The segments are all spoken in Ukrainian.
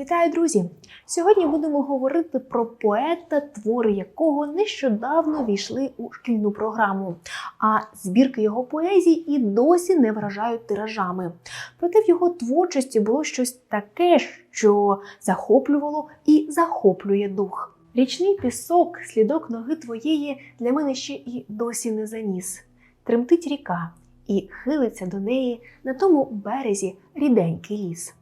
Вітаю, друзі! Сьогодні будемо говорити про поета, твори якого нещодавно війшли у шкільну програму. А збірки його поезій і досі не вражають тиражами. Проте в його творчості було щось таке, що захоплювало і захоплює дух. Річний пісок, слідок ноги твоєї для мене ще і досі не заніс. Тремтить ріка і хилиться до неї на тому березі ріденький ліс.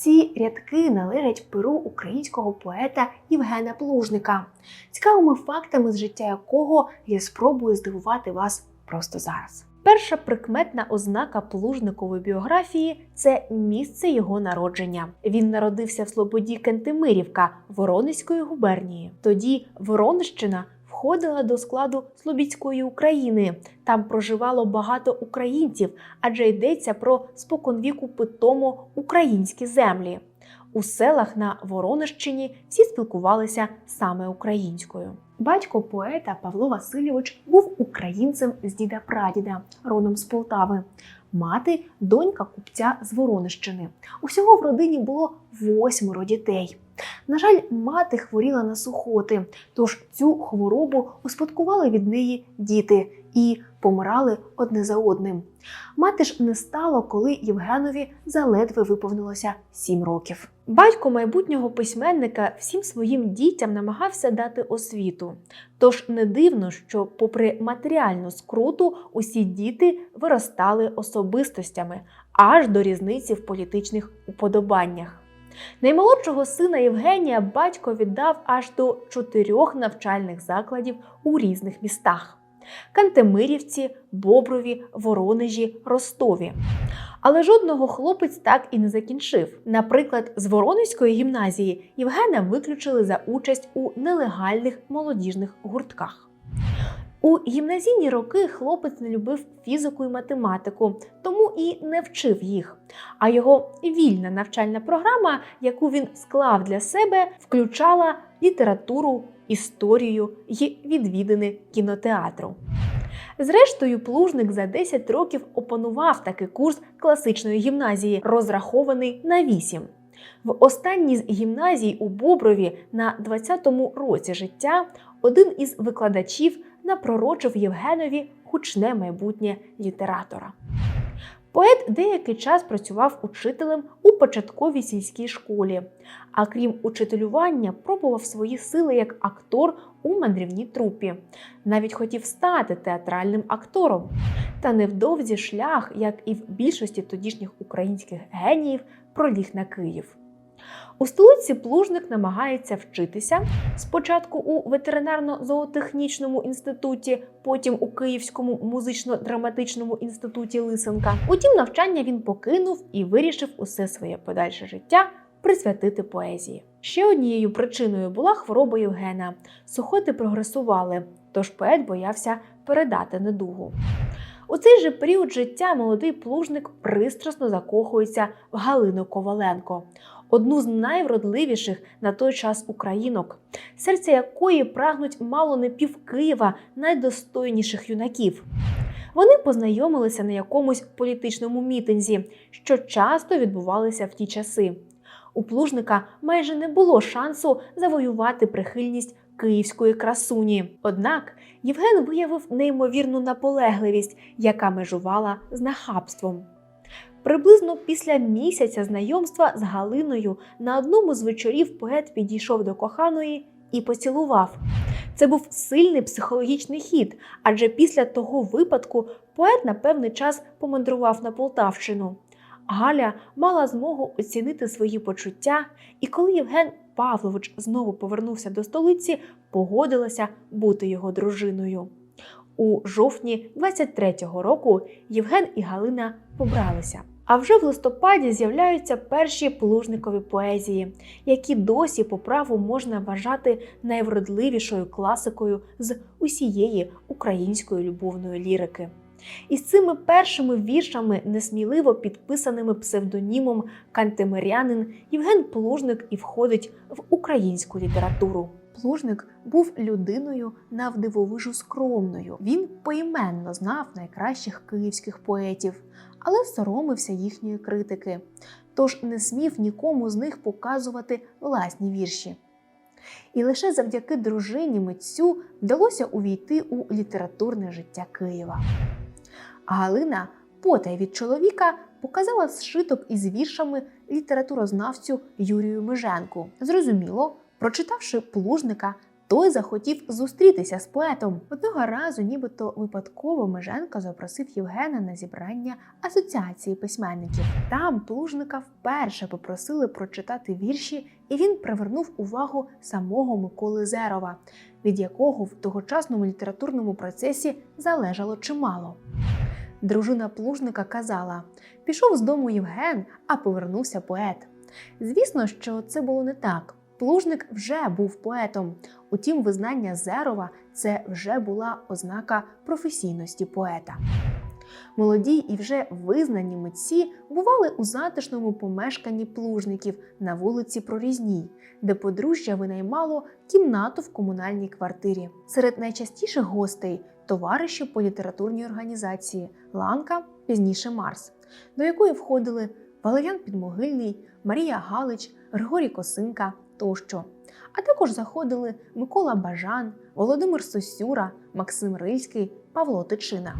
Ці рядки належать перу українського поета Євгена Плужника, цікавими фактами з життя якого я спробую здивувати вас просто зараз. Перша прикметна ознака плужникової біографії це місце його народження. Він народився в Слободі Кентимирівка Воронезької губернії. Тоді Воронщина входила до складу Слобідської України. Там проживало багато українців, адже йдеться про споконвіку питомо українські землі. У селах на Воронежчині всі спілкувалися саме українською. Батько поета Павло Васильович був українцем з діда прадіда, родом з Полтави. Мати донька купця з Воронежчини. Усього в родині було восьмеро дітей. На жаль, мати хворіла на сухоти, тож цю хворобу успадкували від неї діти і помирали одне за одним. Мати ж не стало, коли Євгенові заледве виповнилося сім років. Батько майбутнього письменника всім своїм дітям намагався дати освіту. Тож не дивно, що, попри матеріальну скруту, усі діти виростали особистостями аж до різниці в політичних уподобаннях. Наймолодшого сина Євгенія батько віддав аж до чотирьох навчальних закладів у різних містах: Кантемирівці, Боброві, Воронежі, Ростові. Але жодного хлопець так і не закінчив. Наприклад, з Воронезької гімназії Євгена виключили за участь у нелегальних молодіжних гуртках. У гімназійні роки хлопець не любив фізику і математику, тому і не вчив їх. А його вільна навчальна програма, яку він склав для себе, включала літературу, історію і відвідини кінотеатру. Зрештою, плужник за 10 років опанував такий курс класичної гімназії, розрахований на 8. В останній з гімназій у Боброві на 20-му році життя один із викладачів напророчив Євгенові гучне майбутнє літератора. Поет деякий час працював учителем у початковій сільській школі, а крім учителювання, пробував свої сили як актор у мандрівній трупі. Навіть хотів стати театральним актором. Та невдовзі шлях, як і в більшості тодішніх українських геніїв, проліг на Київ. У столиці плужник намагається вчитися спочатку у ветеринарно-зоотехнічному інституті, потім у Київському музично-драматичному інституті Лисенка. Утім, навчання він покинув і вирішив усе своє подальше життя присвятити поезії. Ще однією причиною була хвороба Євгена. Сухоти прогресували, тож поет боявся передати недугу. У цей же період життя молодий плужник пристрасно закохується в Галину Коваленко, одну з найвродливіших на той час українок, серця якої прагнуть мало не пів Києва найдостойніших юнаків. Вони познайомилися на якомусь політичному мітинзі, що часто відбувалися в ті часи. У плужника майже не було шансу завоювати прихильність київської красуні. Однак Євген виявив неймовірну наполегливість, яка межувала з нахабством. Приблизно після місяця знайомства з Галиною на одному з вечорів поет підійшов до коханої і поцілував. Це був сильний психологічний хід, адже після того випадку поет на певний час помандрував на Полтавщину. Галя мала змогу оцінити свої почуття, і коли Євген Павлович знову повернувся до столиці, погодилася бути його дружиною. У жовтні 23-го року Євген і Галина побралися. А вже в листопаді з'являються перші плужникові поезії, які досі по праву можна вважати найвродливішою класикою з усієї української любовної лірики. І з цими першими віршами, несміливо підписаними псевдонімом Кантемирянин, Євген Плужник і входить в українську літературу. Плужник був людиною навдивовижу скромною. Він поіменно знав найкращих київських поетів, але соромився їхньої критики. тож не смів нікому з них показувати власні вірші. І лише завдяки дружині митцю вдалося увійти у літературне життя Києва. Галина, потай від чоловіка, показала зшиток із віршами літературознавцю Юрію Меженку. Зрозуміло, прочитавши плужника, той захотів зустрітися з поетом. Одного разу, нібито випадково, Меженко запросив Євгена на зібрання асоціації письменників. Там плужника вперше попросили прочитати вірші, і він привернув увагу самого Миколи Зерова, від якого в тогочасному літературному процесі залежало чимало. Дружина плужника казала: пішов з дому Євген, а повернувся поет. Звісно, що це було не так. Плужник вже був поетом. Утім, визнання Зерова це вже була ознака професійності поета. Молоді і вже визнані митці бували у затишному помешканні плужників на вулиці Прорізній, де подружжя винаймало кімнату в комунальній квартирі. Серед найчастіших гостей товариші по літературній організації Ланка, пізніше Марс, до якої входили Валеріан Підмогильний, Марія Галич, Григорій Косинка тощо. А також заходили Микола Бажан, Володимир Сосюра, Максим Рильський, Павло Тичина.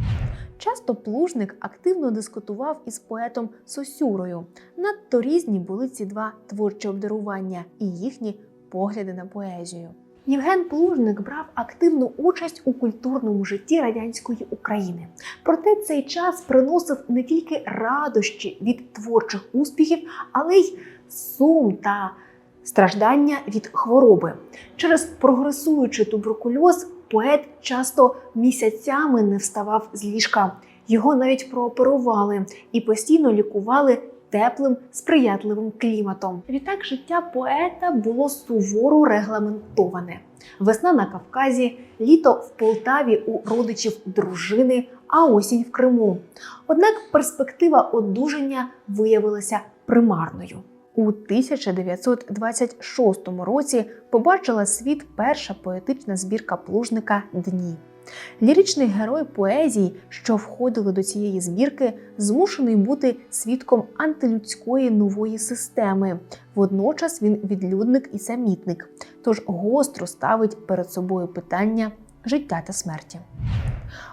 Часто плужник активно дискутував із поетом Сосюрою. Надто різні були ці два творчі обдарування і їхні погляди на поезію. Євген Плужник брав активну участь у культурному житті радянської України. Проте цей час приносив не тільки радощі від творчих успіхів, але й сум та страждання від хвороби. Через прогресуючий туберкульоз поет часто місяцями не вставав з ліжка. Його навіть прооперували і постійно лікували теплим, сприятливим кліматом. Відтак життя поета було суворо регламентоване. Весна на Кавказі, літо в Полтаві у родичів дружини, а осінь в Криму. Однак перспектива одужання виявилася примарною. У 1926 році побачила світ перша поетична збірка плужника Дні. Ліричний герой поезії, що входили до цієї збірки, змушений бути свідком антилюдської нової системи. Водночас він відлюдник і самітник, тож гостро ставить перед собою питання життя та смерті.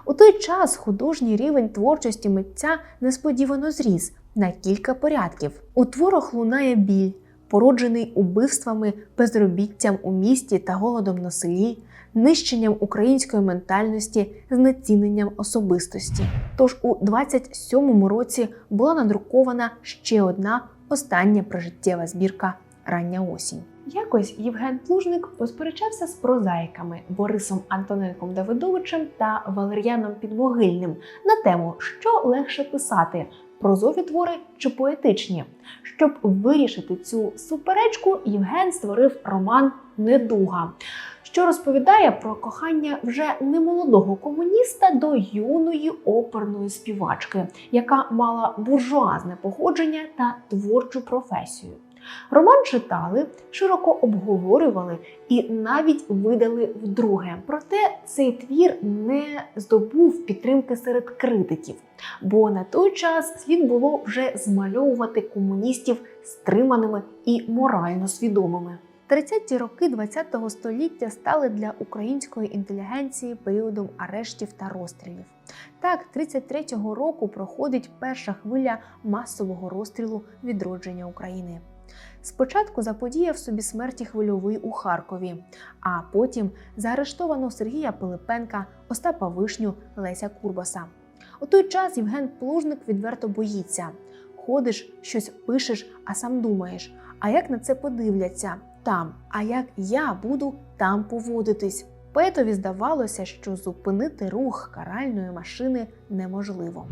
У той час художній рівень творчості митця несподівано зріс на кілька порядків. У творах лунає біль, породжений убивствами, безробіттям у місті та голодом на селі, нищенням української ментальності, знеціненням особистості. Тож у 27-му році була надрукована ще одна остання прожиттєва збірка Рання осінь. Якось Євген Плужник посперечався з прозаїками Борисом Антоненком Давидовичем та Валер'яном Підмогильним на тему, що легше писати прозові твори чи поетичні. Щоб вирішити цю суперечку, Євген створив роман Недуга, що розповідає про кохання вже немолодого комуніста до юної оперної співачки, яка мала буржуазне походження та творчу професію. Роман читали, широко обговорювали і навіть видали вдруге. Проте цей твір не здобув підтримки серед критиків, бо на той час слід було вже змальовувати комуністів стриманими і морально свідомими. 30-ті роки ХХ століття стали для української інтелігенції періодом арештів та розстрілів. Так, 33-го року проходить перша хвиля масового розстрілу відродження України. Спочатку заподіяв собі смерті хвильовий у Харкові, а потім заарештовано Сергія Пилипенка, Остапа Вишню, Леся Курбаса. У той час Євген Плужник відверто боїться. Ходиш, щось пишеш, а сам думаєш, а як на це подивляться там, а як я буду там поводитись. Поетові здавалося, що зупинити рух каральної машини неможливо.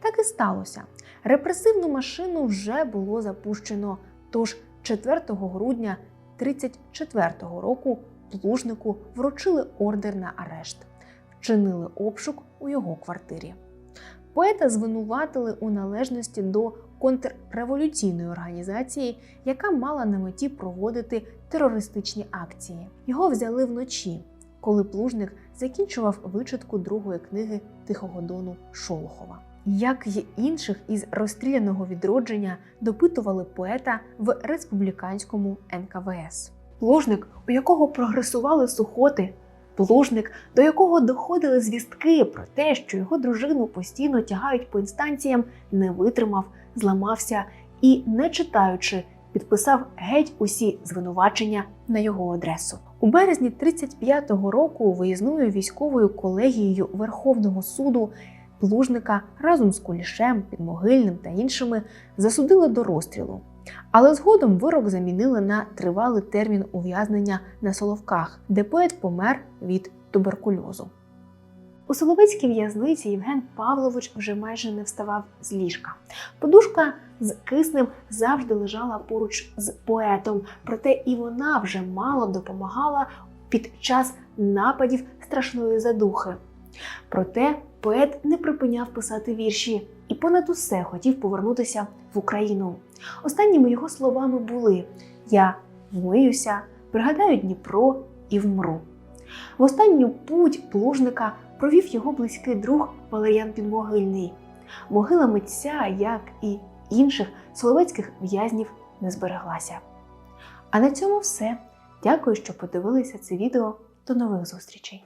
Так і сталося. Репресивну машину вже було запущено. Тож 4 грудня 34-го року плужнику вручили ордер на арешт, вчинили обшук у його квартирі. Поета звинуватили у належності до контрреволюційної організації, яка мала на меті проводити терористичні акції. Його взяли вночі, коли плужник закінчував вичитку другої книги Тихого Дону Шолохова. Як й інших із розстріляного відродження допитували поета в республіканському НКВС. Плужник, у якого прогресували сухоти, плужник, до якого доходили звістки про те, що його дружину постійно тягають по інстанціям, не витримав, зламався і, не читаючи, підписав геть усі звинувачення на його адресу. У березні 35-го року виїзною військовою колегією Верховного суду Плужника разом з Кулішем, Підмогильним та іншими засудили до розстрілу. Але згодом вирок замінили на тривалий термін ув'язнення на Соловках, де поет помер від туберкульозу. У Соловецькій в'язниці Євген Павлович вже майже не вставав з ліжка. Подушка з киснем завжди лежала поруч з поетом, проте і вона вже мало допомагала під час нападів страшної задухи. Проте поет не припиняв писати вірші і понад усе хотів повернутися в Україну. Останніми його словами були: Я вмиюся, пригадаю Дніпро і вмру. В останню путь плужника провів його близький друг Валеріан Підмогильний. Могила митця, як і інших соловецьких в'язнів, не збереглася. А на цьому все. Дякую, що подивилися це відео. До нових зустрічей!